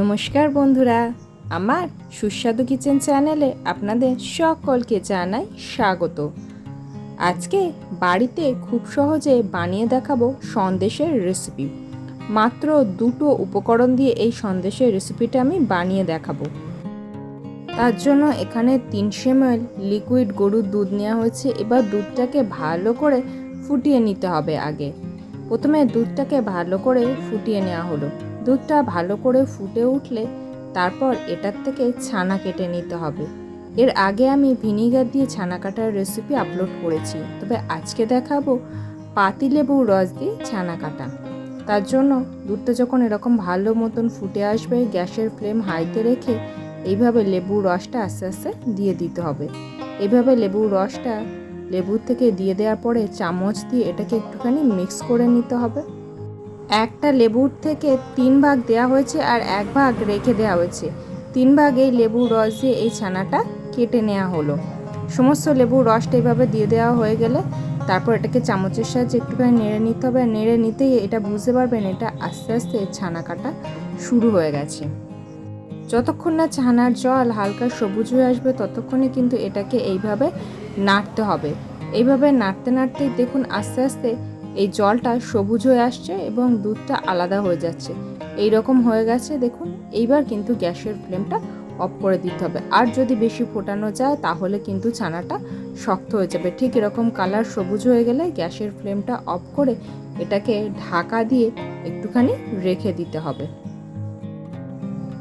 নমস্কার বন্ধুরা, আমার সুস্বাদু কিচেন চ্যানেলে আপনাদের সকলকে জানাই স্বাগত। আজকে বাড়িতে খুব সহজে বানিয়ে দেখাবো সন্দেশের রেসিপি মাত্র দুটো উপকরণ দিয়ে এই সন্দেশের রেসিপিটা আমি বানিয়ে দেখাবো। তার জন্য এখানে তিনশো এমএল লিকুইড গরুর দুধ নেওয়া হয়েছে। এবার দুধটাকে ভালো করে ফুটিয়ে নিতে হবে আগে। প্রথমে দুধটাকে ভালো করে ফুটিয়ে নেওয়া হলো। দুধটা ভালো করে ফুটে উঠলে তারপর এটার থেকে ছানা কেটে নিতে হবে। এর আগে আমি ভিনিগার দিয়ে ছানা কাটার রেসিপি আপলোড করেছি। তবে আজকে দেখাবো পাতিলেবুর রস দিয়ে ছানা কাটা। তার জন্য দুধটা যখন এরকম ভালো মতন ফুটে আসবে, গ্যাসের ফ্লেম হাইতে রেখে এইভাবে লেবুর রসটা আস্তে আস্তে দিয়ে দিতে হবে। এইভাবে লেবুর রসটা লেবুর থেকে দিয়ে দেওয়ার পরে চামচ দিয়ে এটাকে একটুখানি মিক্স করে নিতে হবে। একটা লেবুর থেকে তিন ভাগ দেওয়া হয়েছে আর এক ভাগ রেখে দেওয়া হয়েছে। তিন ভাগ এই লেবুর রস দিয়ে এই ছানাটা কেটে নেওয়া হলো। সমস্ত লেবুর রসটা এইভাবে দিয়ে দেওয়া হয়ে গেলে তারপর এটাকে চামচের সাহায্যে একটুখানি নেড়ে নিতে হবে। আর নেড়ে নিতেই এটা বুঝতে পারবেন এটা আস্তে আস্তে ছানা কাটা শুরু হয়ে গেছে। যতক্ষণ না ছানার জল হালকা সবুজ হয়ে আসবে ততক্ষণে কিন্তু এটাকে এইভাবে নাড়তে হবে। এইভাবে নাড়তে নাড়তেই দেখুন আস্তে আস্তে এই জলটা সবুজ হয়ে আসছে এবং দুধটা আলাদা হয়ে যাচ্ছে। এই রকম হয়ে গেছে, দেখুন। এইবার কিন্তু গ্যাসের ফ্লেমটা অফ করে দিতে হবে। আর যদি বেশি ফোটানো যায়, তাহলে কিন্তু ছানাটা শক্ত হয়ে যাবে। ঠিক এরকম কালার সবুজ হয়ে গেলে গ্যাসের ফ্লেমটা অফ করে এটাকে ঢাকা দিয়ে একটুখানি রেখে দিতে হবে।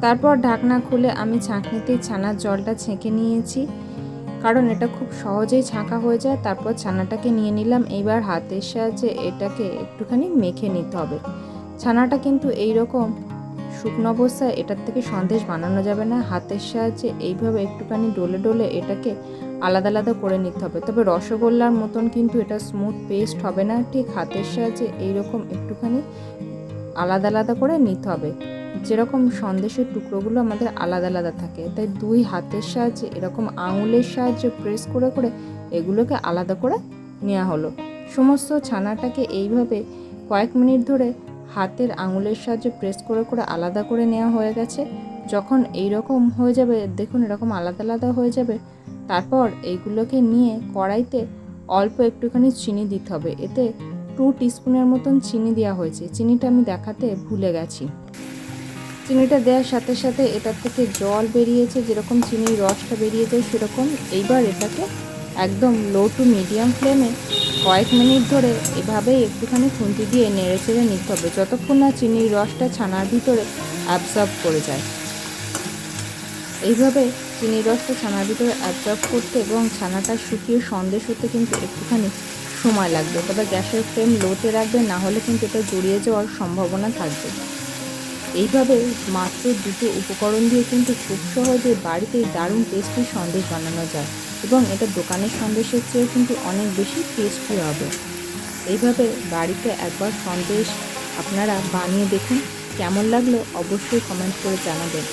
তারপর ঢাকনা খুলে আমি ছাঁকনিতেই ছানার জলটা ছেঁকে নিয়েছি। কারণ এটা খুব সহজেই ছাঁকা হয়ে যায়। তারপর ছানাটাকে নিয়ে নিলাম। এইবার হাতের সাহায্যে এটাকে একটুখানি মেখে নিতে হবে। ছানাটা কিন্তু এই রকম শুকনো অবস্থায় এটার থেকে সন্দেশ বানানো যাবে না। হাতের সাহায্যে এইভাবে একটুখানি ডলে ডলে এটাকে আলাদা আলাদা করে নিতে হবে। তবে রসগোল্লার মতন কিন্তু এটা স্মুথ পেস্ট হবে না। ঠিক হাতের সাহায্যে এইরকম একটুখানি আলাদা আলাদা করে নিতে হবে। যেরকম সন্দেশের টুকরোগুলো আমাদের আলাদা আলাদা থাকে, তাই দুই হাতের সাহায্যে এরকম আঙুলের সাহায্যে প্রেস করে করে এগুলোকে আলাদা করে নেওয়া হলো। সমস্ত ছানাটাকে এইভাবে কয়েক মিনিট ধরে হাতের আঙুলের সাহায্যে প্রেস করে করে আলাদা করে নেওয়া হয়ে গেছে। যখন এই রকম হয়ে যাবে, দেখুন এরকম আলাদা আলাদা হয়ে যাবে, তারপর এইগুলোকে নিয়ে কড়াইতে অল্প একটুখানি চিনি দিতে হবে। এতে টু টিস্পুনের মতন চিনি দেওয়া হয়েছে। চিনিটা আমি দেখাতে ভুলে গেছি। চিনিটা দেওয়ার সাথে সাথে এটার থেকে জল বেরিয়েছে, যেরকম চিনির রসটা বেরিয়েছে সেরকম। এইবার এটাকে একদম লো টু মিডিয়াম ফ্লেমে কয়েক মিনিট ধরে এভাবেই একটুখানি খুন্তি দিয়ে নেড়ে চেড়ে নিতে হবে, যতক্ষণ না চিনির রসটা ছানার ভিতরে অ্যাবজর্ব করে যায়। এইভাবে চিনির রসটা ছানার ভিতরে অ্যাবজর্ব করতে এবং ছানাটা শুকিয়ে সন্দেশ হতে কিন্তু একটুখানি সময় লাগবে, তবে গ্যাসের ফ্লেম লোতে রাখবে, না হলে কিন্তু এটা জড়িয়ে যাওয়ার সম্ভাবনা থাকবে। এইভাবে মাত্র দুটো উপকরণ দিয়ে কিন্তু খুব সহজে বাড়িতেই দারুণ টেস্টি সন্দেশ বানানো যায় এবং এটা দোকানের সন্দেশের চেয়েও কিন্তু অনেক বেশি টেস্টি হবে। এইভাবে বাড়িতে একবার সন্দেশ আপনারা বানিয়ে দেখুন, কেমন লাগল অবশ্যই কমেন্ট করে জানাবেন।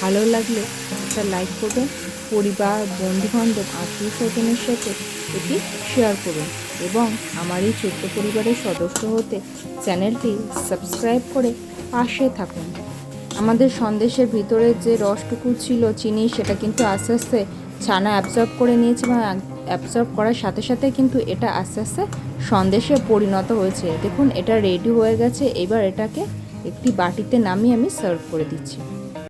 ভালো লাগলে একটা লাইক করবেন, পরিবার, বন্ধুবান্ধব আত্মীয় স্বজনের সাথে এটি শেয়ার করুন এবং আমার এই ছোট্ট পরিবারের সদস্য হতে চ্যানেলটি সাবস্ক্রাইব করে পাশে থাকুন। আমাদের সন্দেশের ভিতরে যে রসটুকু ছিল চিনি, সেটা কিন্তু আস্তে আস্তে ছানা অ্যাবজর্ব করে নিয়েছে বা অ্যাবজর্ব করার সাথে সাথে কিন্তু এটা আস্তে আস্তে সন্দেশে পরিণত হয়েছে। দেখুন, এটা রেডি হয়ে গেছে। এবার এটাকে একটি বাটিতে নামিয়ে আমি সার্ভ করে দিচ্ছি।